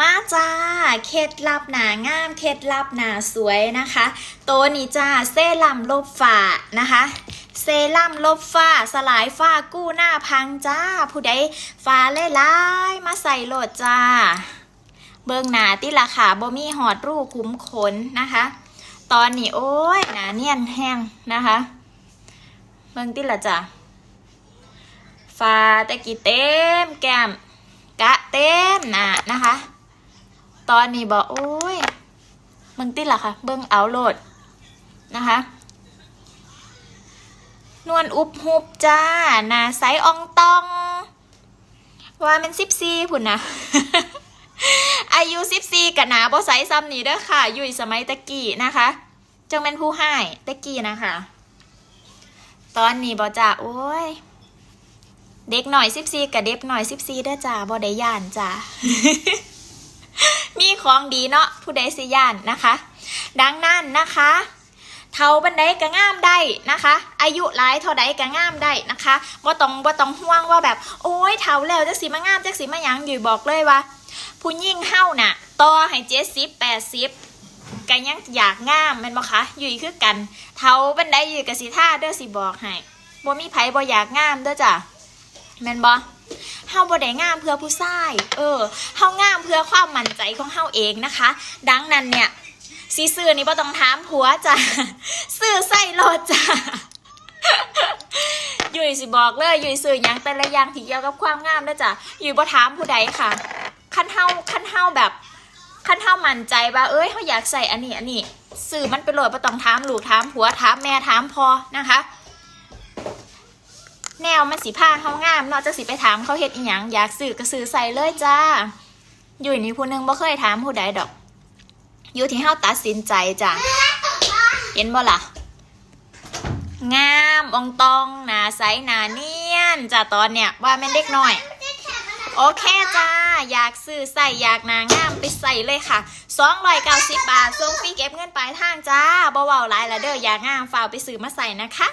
มาจ้า เคล็ดลับหนางาม เคล็ดลับหนาสวยนะคะตัวนี้จ้าเซรั่มลบฝ้านะคะ เซรั่มลบฝ้า สลายฝ้ากู้หน้าพังจ้า ผู้ใดฝ้าเล่ร้ายมาใส่โหลดจ้า เบิ่งหนาที่ราคาบ่มีหอดรูคุ้มขนนะคะ ตอนนี้โอ้ยหนาเนียนแห้งนะคะ เบิ่งที่ละจ้ะฟ้าตะกี้เต็มแก้มกะเต็มหนานะคะ ตอนนี้บอกโอ้ยเบิ่งติดละคะเบิ่งเอาโหลดนะคะ นวลอุบหุบจ้าหนาใสอองตอง ว่ามันสิบสี่พุ่นนะอายุสิบสี่กับหนาบ่ใสซ้ำนี่เด้อค่ะ อยู่สมัยตะกี้นะคะจังเป็นผู้ให้ตะกี้นะคะ ตอนนี้บ่จ้าโอ้ย เด็กหน่อยสิบสี่กับเด็กหน่อยสิบสี่เด้อจ้าบ่ได้ย่านจ้า ของดีเนาะผู้ใดสิย่านนะคะ ดังนั้นนะคะเท่าบันไดก็งามได้นะคะ อายุหลายเท่าใดก็งามได้นะคะบ่ต้องบ่ต้องห่วงว่าแบบโอ้ยเท่าแล้วจักสิมางามจักสิมาหยังอยู่บอกเลยว่า ผู้ยิ่งเฮ้าน่ะต่อให้เจ็ดสิบแปดสิบก็ยังอยากงามแม่นบ่คะอยู่คือกันเท่าบันไดอยู่กับสิท่าเด้อสิบอกให้บ่มีไผบ่อยากงามเด้อจ้ะแม่นบ่ เฮาบ่ได้งามเพื่อผู้ชาย เออเฮางามเพื่อความมั่นใจของเฮาเองนะคะ ดังนั้นเนี่ยสีซื้อนี่บ่ต้องถามผัวจ้ะซื้อใส่โลดจ้ะอยู่สิบอกเลยอยู่ซื้อยังแต่ละอย่างที่เกี่ยวกับความงามเด้อจ้ะอยู่บ่ถามผู้ใดค่ะคันเฮาคันเฮาแบบคันเฮามั่นใจว่าเอ้ยเฮาอยากใส่อันนี้อันนี้ซื้อมันไปโหลดบ่ต้องถามลูกถามผัวถามแม่ถามพ่อนะคะ แนวมันสิผ้าเฮางามเนาะจะสิไปถามเขาเฮ็ดอีหยังอยากซื้อก็ซื้อใส่เลยจ้า อยู่นี่ผู้หนึงบ่เคยถามผู้ใดดอก อยู่ที่เฮาตัดสินใจจ้ะเห็นบ่ล่ะ งามองตองหนาใสหนาเนียนจ้ะตอนเนี้ยว่าแม่นเด็กน้อยโอเคจ้า อยากซื้อใส่อยากนางามไปใส่เลยค่ะ 290 บาทส่งฟรีเก็บเงินปลายทางจ้าบ่เว้าหลายละเด้ออยากงามฝากไปซื้อมาใส่นะคะ